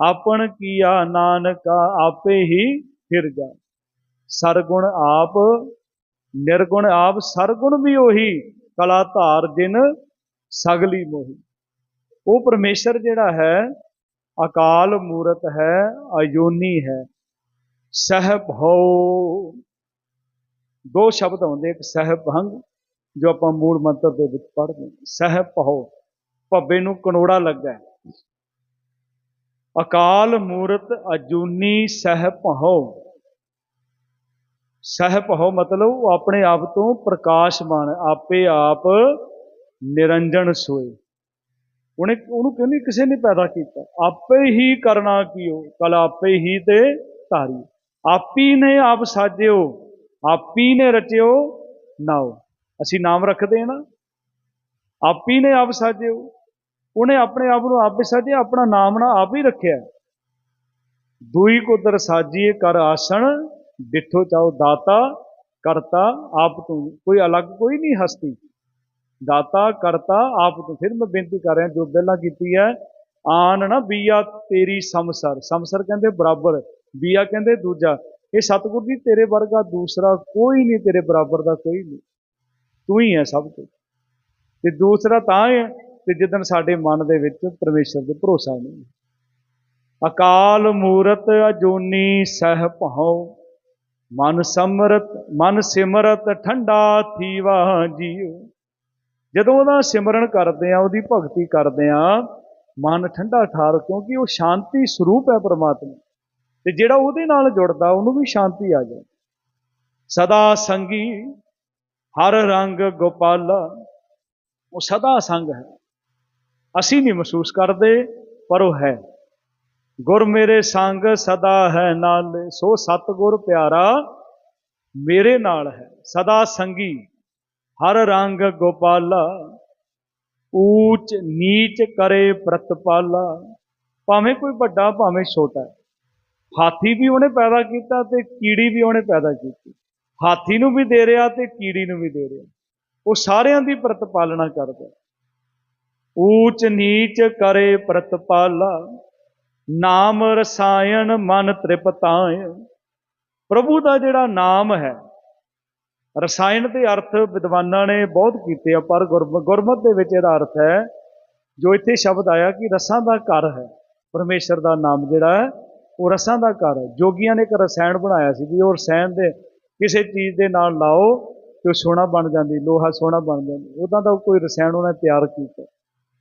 ਆਪਣ ਕੀਆ ਨਾਨਕਾ ਆਪੇ ਹੀ ਫਿਰ ਜਾ ਸਰਗੁਣ ਆਪ, ਨਿਰਗੁਣ ਆਪ, ਸਰਗੁਣ ਵੀ ਉਹੀ ਕਲਾ ਧਾਰ ਜਿਨ ਸਗਲੀ ਮੋਹੀ। ਉਹ ਪਰਮੇਸ਼ਰ ਜਿਹੜਾ ਹੈ, ਅਕਾਲ ਮੂਰਤ ਹੈ, ਅਯੋਨੀ ਹੈ। ਸਹਿਬ ਹੋ। ਦੋ ਸ਼ਬਦ ਆਉਂਦੇ, ਇੱਕ ਸਹਿਬ ਹੰਗ ਜੋ ਆਪਾਂ ਮੂਲ ਮੰਤਰ ਦੇ ਵਿੱਚ ਪੜ੍ਹਦੇ ਹਾਂ। ਸਹਿਬ ਹੋ। ਭੱਬੇ ਨੂੰ ਕਨੋੜਾ ਲੱਗਾ ਅਕਾਲ ਮੂਰਤ ਅਜੂਨੀ ਸਹਿਬ ਹੋ ਸਹਿਬ ਹੋ ਮਤਲਬ ਉਹ ਆਪਣੇ ਆਪ ਤੋਂ ਪ੍ਰਕਾਸ਼ਮਾਨ, ਆਪੇ ਆਪ ਨਿਰੰਜਨ ਸੋਏ। ਉਹਨੇ ਉਹਨੂੰ ਕਿਉਂ ਨਹੀਂ ਕਿਸੇ ਨੇ ਪੈਦਾ ਕੀਤਾ। ਆਪੇ ਹੀ ਕਰਨਾ ਕੀਓ, ਕਲ ਆਪੇ ਹੀ ਤੇ ਧਾਰੀ। ਆਪੀ ਨੇ ਆਪ ਸਾਜਿਓ, ਆਪੀ ਨੇ ਰਚਿਓ ਨਾਓ ਅਸੀਂ ਨਾਮ ਰੱਖਦੇ ਹਾਂ ਨਾ। ਆਪੀ ਨੇ ਆਪ ਸਾਜਿਓ। ਉਹਨੇ ਆਪਣੇ ਆਪ ਨੂੰ ਆਪ ਹੀ ਸਾਜਿਆ ਆਪਣਾ ਨਾਮ ਨਾ ਆਪ ਹੀ ਰੱਖਿਆ। ਦੂਈ ਕੁਦਰ ਸਾਜੀਏ ਕਰ ਆਸਣ ਡਿਠੋ ਚਾਓ ਦਾਤਾ, ਕਰਤਾ ਆਪ ਤੂੰ। ਕੋਈ ਅਲੱਗ ਕੋਈ ਨਹੀਂ ਹਸਤੀ। ਦਾਤਾ, ਕਰਤਾ ਆਪ ਤੂੰ। ਫਿਰ ਮੈਂ ਬੇਨਤੀ ਕਰ ਰਿਹਾ, ਜੋ ਪਹਿਲਾਂ ਕੀਤੀ ਹੈ, ਆਨ ਨਾ ਬੀਆ ਤੇਰੀ ਸਮਸਰ। ਸਮਸਰ ਕਹਿੰਦੇ ਬਰਾਬਰ, ਬੀਆ ਕਹਿੰਦੇ ਦੂਜਾ। ਇਹ ਸਤਿਗੁਰ ਜੀ, ਤੇਰੇ ਵਰਗਾ ਦੂਸਰਾ ਕੋਈ ਨਹੀਂ, ਤੇਰੇ ਬਰਾਬਰ ਦਾ ਕੋਈ ਨਹੀਂ। ਤੂੰ ਹੀ ਹੈ ਸਭ ਕੁਝ ਤੇ ਦੂਸਰਾ ਤਾਂ ਹੈ ਤੇ ਜਿੱਦਣ ਸਾਡੇ ਮਨ ਦੇ ਵਿੱਚ ਪਰਮੇਸ਼ਰ ਦੇ ਭਰੋਸਾ ਨਹੀਂ। ਅਕਾਲ ਮੂਰਤ ਅਜੋਨੀ ਸਹਿ ਭਉ, ਮਨ ਸਮਰਤ, ਮਨ ਸਿਮਰਤ ਠੰਡਾ ਥੀਵਾ ਜੀਉ। ਜਦੋਂ ਉਹਦਾ ਸਿਮਰਨ ਕਰਦੇ ਆ ਉਹਦੀ ਭਗਤੀ ਕਰਦੇ ਆ ਮਨ ਠੰਡਾ ਠਾਰ, ਕਿਉਂਕਿ ਉਹ ਸ਼ਾਂਤੀ ਸਰੂਪ ਹੈ ਪਰਮਾਤਮਾ। ਤੇ ਜਿਹੜਾ ਉਹਦੇ ਨਾਲ ਜੁੜਦਾ, ਉਹਨੂੰ ਵੀ ਸ਼ਾਂਤੀ ਆ ਜਾਂਦੀ। ਸਦਾ ਸੰਗੀ, ਹਰ ਰੰਗ ਗੋਪਾਲਾ, ਉਹ ਸਦਾ ਸੰਗ ਹੈ। ਅਸੀਂ ਨਹੀਂ ਮਹਿਸੂਸ ਕਰਦੇ, ਪਰ ਉਹ ਹੈ। ਗੁਰ ਮੇਰੇ ਸੰਗ ਸਦਾ ਹੈ ਨਾਲ, ਸੋ ਸਤਗੁਰ ਪਿਆਰਾ ਮੇਰੇ ਨਾਲ ਹੈ। ਸਦਾ ਸੰਗੀ, ਹਰ ਰੰਗ ਗੋਪਾਲਾ, ਊਚ ਨੀਚ ਕਰੇ ਪ੍ਰਤਪਾਲਾ। ਭਾਵੇਂ ਕੋਈ ਵੱਡਾ, ਭਾਵੇਂ ਛੋਟਾ ਹਾਥੀ ਵੀ ਉਹਨੇ ਪੈਦਾ ਕੀਤਾ ਤੇ ਕੀੜੀ ਵੀ ਉਹਨੇ ਪੈਦਾ ਕੀਤੀ। ਹਾਥੀ ਨੂੰ ਵੀ ਦੇ ਰਿਹਾ ਤੇ ਕੀੜੀ ਨੂੰ ਵੀ ਦੇ ਰਿਹਾ। ਉਹ ਸਾਰਿਆਂ ਦੀ ਪ੍ਰਤਪਾਲਣਾ ਕਰਦਾ ਊਚ ਨੀਚ ਕਰੇ ਪ੍ਰਤਪਾਲਾ, ਨਾਮ ਰਸਾਇਣ ਮਨ ਤ੍ਰਿਪਤਾਇ। ਪ੍ਰਭੂ ਦਾ ਜਿਹੜਾ ਨਾਮ ਹੈ, ਰਸਾਇਣ ਦੇ ਅਰਥ ਵਿਦਵਾਨਾਂ ਨੇ ਬਹੁਤ ਕੀਤੇ ਆ, ਪਰ ਗੁਰਮਤ ਗੁਰਮਤਿ ਦੇ ਵਿੱਚ ਇਹਦਾ ਅਰਥ ਹੈ, ਜੋ ਇੱਥੇ ਸ਼ਬਦ ਆਇਆ ਕਿ ਰਸਾਂ ਦਾ ਘਰ ਹੈ, ਪਰਮੇਸ਼ਰ ਦਾ ਨਾਮ ਜਿਹੜਾ ਹੈ, ਉਹ ਰਸਾਂ ਦਾ ਘਰ ਹੈ। ਜੋਗੀਆਂ ਨੇ ਇੱਕ ਰਸਾਇਣ ਬਣਾਇਆ ਸੀ ਵੀ ਉਹ ਰਸਾਇਣ ਦੇ ਕਿਸੇ ਚੀਜ਼ ਦੇ ਨਾਲ ਲਾਓ ਤੇ ਉਹ ਸੋਨਾ ਬਣ ਜਾਂਦੀ, ਲੋਹਾ ਸੋਨਾ ਬਣ ਜਾਂਦਾ। ਉਦਾਂ ਦਾ ਕੋਈ ਰਸਾਇਣ ਉਹਨੇ ਤਿਆਰ ਕੀਤਾ।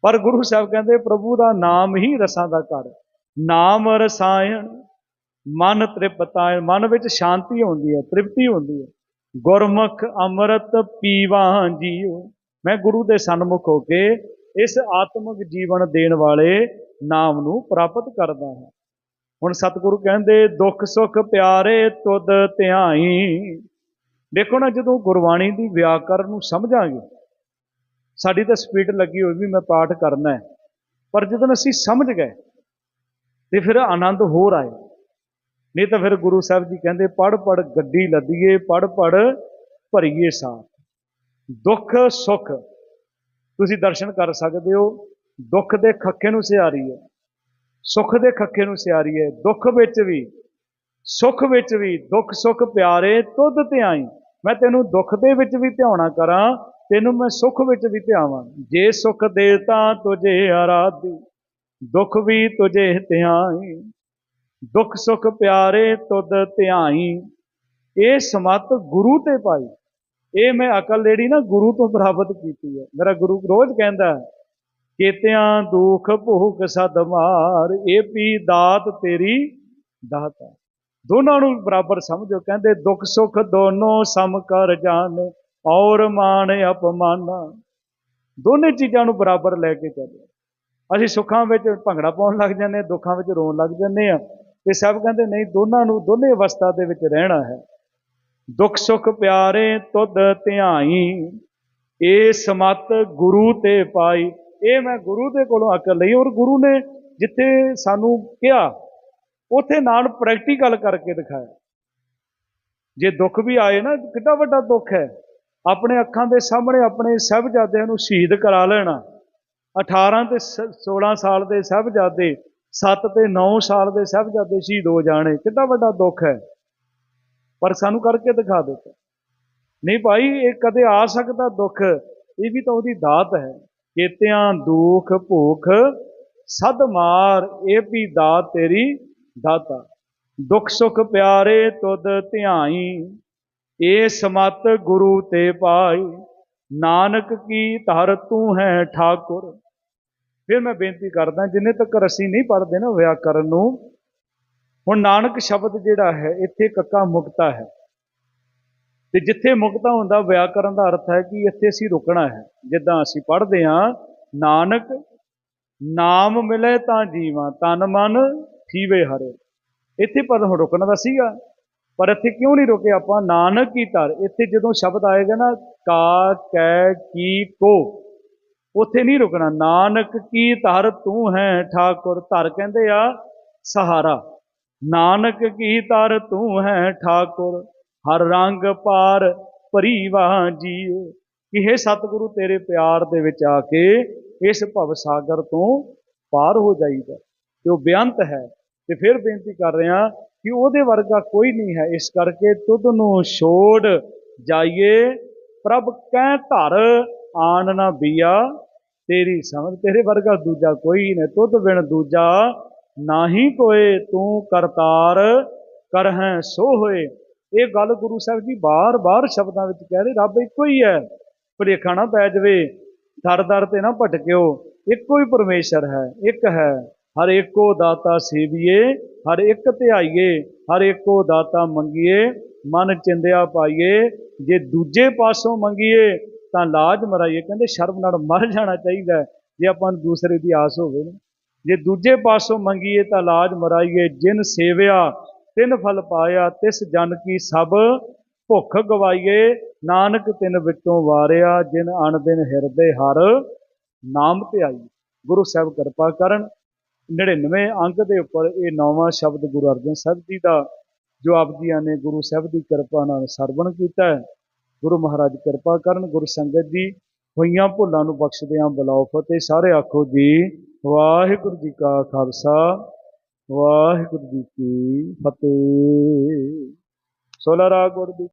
ਪਰ ਗੁਰੂ ਸਾਹਿਬ ਕਹਿੰਦੇ, ਪ੍ਰਭੂ ਦਾ ਨਾਮ ਹੀ ਰਸਾਂ ਦਾ ਘਰ ਨਾਮ ਰਸਾਇਣ, ਮਨ ਤ੍ਰਿਪਤਾਇ ਮਨ ਵਿੱਚ ਸ਼ਾਂਤੀ ਹੁੰਦੀ ਹੈ, ਤ੍ਰਿਪਤੀ ਹੁੰਦੀ ਹੈ। ਗੁਰਮੁਖ ਅੰਮ੍ਰਿਤ ਪੀਵਾਂ ਜੀਓ ਮੈਂ ਗੁਰੂ ਦੇ ਸਨਮੁਖ ਹੋ ਕੇ ਇਸ ਆਤਮਿਕ ਜੀਵਨ ਦੇਣ ਵਾਲੇ ਨਾਮ ਨੂੰ ਪ੍ਰਾਪਤ ਕਰਦਾ ਹਾਂ। ਹੁਣ ਸਤਿਗੁਰੂ ਕਹਿੰਦੇ, ਦੁੱਖ ਸੁੱਖ ਪਿਆਰੇ ਤੁਧ ਧਿਆਈ। ਦੇਖੋ ਨਾ, ਜਦੋਂ ਗੁਰਬਾਣੀ ਦੀ ਵਿਆਕਰਨ ਨੂੰ ਸਮਝਾਂਗੇ ਸਾਡੀ ਤਾਂ ਸਪੀਡ ਲੱਗੀ ਹੋਈ ਵੀ ਮੈਂ ਪਾਠ ਕਰਨਾ ਹੈ। ਪਰ ਜਦੋਂ ਅਸੀਂ ਸਮਝ ਗਏ, ਤੇ ਫਿਰ ਆਨੰਦ ਹੋਰ ਆਏ ਨਹੀਂ ਤਾਂ ਫਿਰ ਗੁਰੂ ਸਾਹਿਬ ਜੀ ਕਹਿੰਦੇ ਪੜ ਪੜ ਗੱਡੀ ਲੱਦੀਏ ਪੜ ਪੜ ਭਰੀਏ ਸਾਥ। ਦੁੱਖ, ਸੁੱਖ, ਤੁਸੀਂ ਦਰਸ਼ਨ ਕਰ ਸਕਦੇ ਹੋ। ਦੁੱਖ ਦੇ ਖੱਖੇ ਨੂੰ ਸਿਆਰੀ ਹੈ। ਸੁੱਖ ਦੇ ਖੱਖੇ ਨੂੰ ਸਿਆਰੀ ਹੈ। ਦੁੱਖ ਵਿੱਚ ਵੀ, ਸੁੱਖ ਵਿੱਚ ਵੀ, ਦੁੱਖ, ਸੁੱਖ ਪਿਆਰੇ, ਤੁਧ ਧਿਆਈ। ਮੈਂ ਤੈਨੂੰ ਦੁੱਖ ਦੇ ਵਿੱਚ ਵੀ ਧਿਆਉਣਾ ਕਰਾਂ। ਤੈਨੂੰ ਮੈਂ ਸੁੱਖ ਵਿੱਚ ਵੀ ਧਿਆਵਾਂ। ਜੇ ਸੁੱਖ ਦੇ ਤਾਂ ਤੁਝੇ ਆਰਾਧੀ ਦੁੱਖ ਵੀ ਤੁਝੇ ਧਿਆਈ। ਦੁੱਖ ਸੁੱਖ ਪਿਆਰੇ ਤੁਧ ਧਿਆਈ। ਇਹ ਸਮਤ ਗੁਰੂ ਤੇ ਪਾਈ। ਇਹ ਮੈਂ ਅਕਲ ਜਿਹੜੀ ਨਾ ਗੁਰੂ ਤੋਂ ਪ੍ਰਾਪਤ ਕੀਤੀ ਹੈ। ਮੇਰਾ ਗੁਰੂ ਰੋਜ਼ ਕਹਿੰਦਾ ਹੈ, ਦੁੱਖ ਦੁਖ ਭੂਖ ਸਦ ਮਾਰ ਇਹ ਵੀ ਦਾਤ ਤੇਰੀ ਦਾਤ ਦੋਨਾਂ ਨੂੰ ਬਰਾਬਰ ਸਮਝੋ ਕਹਿੰਦੇ ਦੁੱਖ ਸੁੱਖ ਦੋਨੋਂ ਸਮ ਕਰ ਜਾਣ। ਔਰ ਮਾਣ ਅਪਮਾਨ। ਦੋਨੇ ਚੀਜ਼ਾਂ ਨੂੰ ਬਰਾਬਰ ਲੈ ਕੇ ਚੱਲੋ। ਅਸੀਂ ਸੁੱਖਾਂ ਵਿੱਚ ਭੰਗੜਾ ਪਾਉਣ ਲੱਗ ਜਾਂਦੇ ਹਾਂ, ਦੁੱਖਾਂ ਵਿੱਚ ਰੋਣ ਲੱਗ ਜਾਂਦੇ ਆ ਤੇ ਸਭ ਕਹਿੰਦੇ, ਨਹੀਂ, ਦੋਨਾਂ ਨੂੰ, ਦੋਨੇ ਅਵਸਥਾ ਦੇ ਵਿੱਚ ਰਹਿਣਾ ਹੈ। ਦੁੱਖ, ਸੁੱਖ, ਪਿਆਰੇ, ਤੁਧ, ਧਿਆਈ, ਇਹ ਸਮਤ ਗੁਰੂ ਤੇ ਪਾਈ। ਇਹ ਮੈਂ ਗੁਰੂ ਦੇ ਕੋਲੋਂ ਅਕਲ ਲਈ, ਔਰ ਗੁਰੂ ਨੇ ਜਿੱਥੇ ਸਾਨੂੰ ਕਿਹਾ, ਉਥੇ ਨਾਲ ਪ੍ਰੈਕਟੀਕਲ ਕਰਕੇ ਦਿਖਾਇਆ। ਜੇ ਦੁੱਖ ਵੀ ਆਏ ਨਾ ਕਿੰਨਾ ਵੱਡਾ ਦੁੱਖ ਹੈ। ਆਪਣੇ ਅੱਖਾਂ ਦੇ ਸਾਹਮਣੇ ਆਪਣੇ ਸਹਿਬਜ਼ਾਦਿਆਂ ਨੂੰ ਸ਼ਹੀਦ ਕਰਾ ਲੈਣਾ। 18 ਤੇ ਸ- 16 ਸਾਲ ਦੇ ਸਹਿਬਜ਼ਾਦੇ 7 ਤੇ 9 ਸਾਲ ਦੇ ਸਹਿਬਜ਼ਾਦੇ ਸ਼ਹੀਦ ਹੋ ਜਾਣੇ। ਕਿੰਨਾ ਵੱਡਾ ਦੁੱਖ ਹੈ। ਪਰ ਸਾਨੂੰ ਕਰਕੇ ਦਿਖਾ ਦਿੱਤਾ ਨਹੀਂ ਭਾਈ, ਇਹ ਕਦੇ ਆ ਸਕਦਾ ਦੁੱਖ? ਇਹ ਵੀ ਤਾਂ ਉਹਦੀ ਦਾਤ ਹੈ। ਕੇਤਿਆਂ ਦੁੱਖ ਭੁੱਖ, ਸਦ ਮਾਰ, ਇਹ ਵੀ ਦਾਤ ਤੇਰੀ ਦਾਤਾ। ਦੁੱਖ ਸੁੱਖ ਪਿਆਰੇ ਤੁਧ ਧਿਆਈ। ਇਹ ਸਮਤ ਗੁਰੂ ਤੇ ਪਾਈ। ਨਾਨਕ ਕੀ ਧਰ ਤੂੰ ਹੈ ਠਾਕੁਰ। ਫਿਰ ਮੈਂ ਬੇਨਤੀ ਕਰਦਾ, ਜਿੰਨੇ ਤੱਕ ਅਸੀਂ ਨਹੀਂ ਪੜ੍ਹਦੇ ਨਾ ਵਿਆਕਰਨ ਨੂੰ, ਹੁਣ ਨਾਨਕ ਸ਼ਬਦ ਜਿਹੜਾ ਹੈ, ਇੱਥੇ ਕੱਕਾ ਮੁਕਤਾ ਹੈ। ਤੇ ਜਿੱਥੇ ਮੁਕਤਾ ਹੁੰਦਾ ਵਿਆਕਰਨ ਦਾ ਅਰਥ ਹੈ ਕਿ ਇੱਥੇ ਅਸੀਂ ਰੁਕਣਾ ਹੈ। ਜਿੱਦਾਂ ਅਸੀਂ ਪੜ੍ਹਦੇ ਹਾਂ, ਨਾਨਕ, ਨਾਮ ਮਿਲੇ ਤਾਂ ਜੀਵਾਂ, ਤਨ ਮਨ ਥੀਵੇ ਹਰੇ। ਇੱਥੇ ਪਰ ਹੁਣ ਰੁਕਣਾ ਦਾ ਸੀਗਾ। ਪਰ ਇੱਥੇ ਕਿਉਂ ਨਹੀਂ ਰੁਕੇ ਆਪਾਂ? ਨਾਨਕ ਕੀ ਧਰ? ਇੱਥੇ ਜਦੋਂ ਸ਼ਬਦ ਆਏਗਾ ਨਾ, ਕਾ ਕੈ ਕੀ, ਕੋ, ਉੱਥੇ ਨਹੀਂ ਰੁਕਣਾ। ਨਾਨਕ ਕੀ ਧਰ ਤੂੰ ਹੈ ਠਾਕੁਰ? ਧਰ ਕਹਿੰਦੇ ਆ ਸਹਾਰਾ। ਨਾਨਕ ਕੀ ਧਰ ਤੂੰ ਹੈ ਠਾਕੁਰ? ਹਰ ਰੰਗ ਪਾਰ ਭਰੀਵਾ ਜੀਓ ਕਿ हे ਸਤਿਗੁਰੂ ਤੇਰੇ ਪਿਆਰ ਦੇ ਵਿੱਚ ਆ ਕੇ ਇਸ ਭਵ ਸਾਗਰ ਤੋਂ ਪਾਰ ਹੋ ਜਾਈਦਾ। ਤੇ ਉਹ ਬੇਅੰਤ ਹੈ, ਤੇ ਫਿਰ ਬੇਨਤੀ ਕਰ ਰਿਹਾ ਕਿ ਉਹਦੇ ਵਰਗਾ ਕੋਈ ਨਹੀਂ ਹੈ। ਇਸ ਕਰਕੇ ਤੁਧ ਨੂੰ ਛੋੜ ਜਾਈਏ। ਪ੍ਰਭ ਕਹਿ ਧਰ ਆਣ ਨਾ ਬੀਆ। ਤੇਰੀ ਸਮਝ, ਤੇਰੇ ਵਰਗਾ ਦੂਜਾ ਕੋਈ ਨਹੀਂ। ਤੁਧ ਬਿਨ ਦੂਜਾ ਨਾਹੀ ਕੋਏ, ਤੂੰ ਕਰਤਾਰ ਕਰਹਿ ਸੋ ਹੋਏ ਇਹ ਗੱਲ ਗੁਰੂ ਸਾਹਿਬ ਜੀ ਬਾਰ-ਬਾਰ ਸ਼ਬਦਾਂ ਵਿੱਚ ਕਹਿ ਰਹੇ, ਰੱਬ ਇੱਕੋ ਹੀ ਹੈ। ਭੁਲੇਖਾ ਨਾ ਪੈ ਜਾਵੇ। ਦਰ ਦਰ ਤੇ ਨਾ ਭਟਕਿਓ। ਇੱਕੋ ਹੀ ਪਰਮੇਸ਼ਰ ਹੈ, ਇੱਕ ਹੈ। ਹਰ ਏਕੋ ਦਾਤਾ ਸੇਵੀਏ, ਹਰ ਇੱਕ ਧਿਆਈਏ, ਹਰ ਏਕੋ ਦਾਤਾ ਮੰਗੀਏ, ਮਨ ਚਿੰਦਿਆ ਪਾਈਏ, ਜੇ ਦੂਜੇ ਪਾਸੋਂ ਮੰਗੀਏ, ਤਾਂ ਲਾਜ ਮਰਾਈਏ। ਕਹਿੰਦੇ ਸ਼ਰਮ ਨਾਲ ਮਰ ਜਾਣਾ ਚਾਹੀਦਾ ਜੇ ਆਪਾਂ ਨੂੰ ਦੂਸਰੇ ਦੀ ਆਸ ਹੋਵੇ ਨਾ। ਜੇ ਦੂਜੇ ਪਾਸੋਂ ਮੰਗੀਏ, ਤਾਂ ਲਾਜ ਮਰਾਈਏ। ਜਿਨ ਸੇਵਿਆ, ਤਿਨ ਫਲ ਪਾਇਆ, ਤਿਸ ਜਨ ਕੀ ਸਭ ਭੁੱਖ ਗਵਾਈਏ। ਨਾਨਕ ਤਿਨ ਵਿੱਚੋਂ ਵਾਰਿਆ, ਜਿਨ ਅਣਦਿਨ ਹਿਰਦੇ ਹਰ, ਨਾਮ ਤੇ ਧਿਆਈ ਗੁਰੂ ਸਾਹਿਬ ਕਿਰਪਾ ਕਰਨ 99 ਅੰਕ ਦੇ ਉੱਪਰ ਇਹ ਨੌਵਾਂ ਸ਼ਬਦ ਗੁਰੂ ਅਰਜਨ ਸਾਹਿਬ ਜੀ ਦਾ, ਜੋ ਆਪ ਜੀਆਂ ਨੇ ਗੁਰੂ ਸਾਹਿਬ ਦੀ ਕਿਰਪਾ ਨਾਲ ਸਰਵਣ ਕੀਤਾ ਹੈ। ਗੁਰੂ ਮਹਾਰਾਜ ਕਿਰਪਾ ਕਰਨ, ਗੁਰੂ ਸੰਗਤ ਜੀ ਹੋਈਆਂ ਭੁੱਲਾਂ ਨੂੰ ਬਖਸ਼ਦਿਆਂ ਬਲਾਓ ਫਤਿਹ। ਸਾਰੇ ਆਖੋ ਜੀ, ਵਾਹਿਗੁਰੂ ਜੀ ਕਾ ਖਾਲਸਾ, ਵਾਹਿਗੁਰੂ ਜੀ ਕੀ ਫਤਿਹ। ਸੋਲਾ ਰਾਗ ਗੁਰਦੀ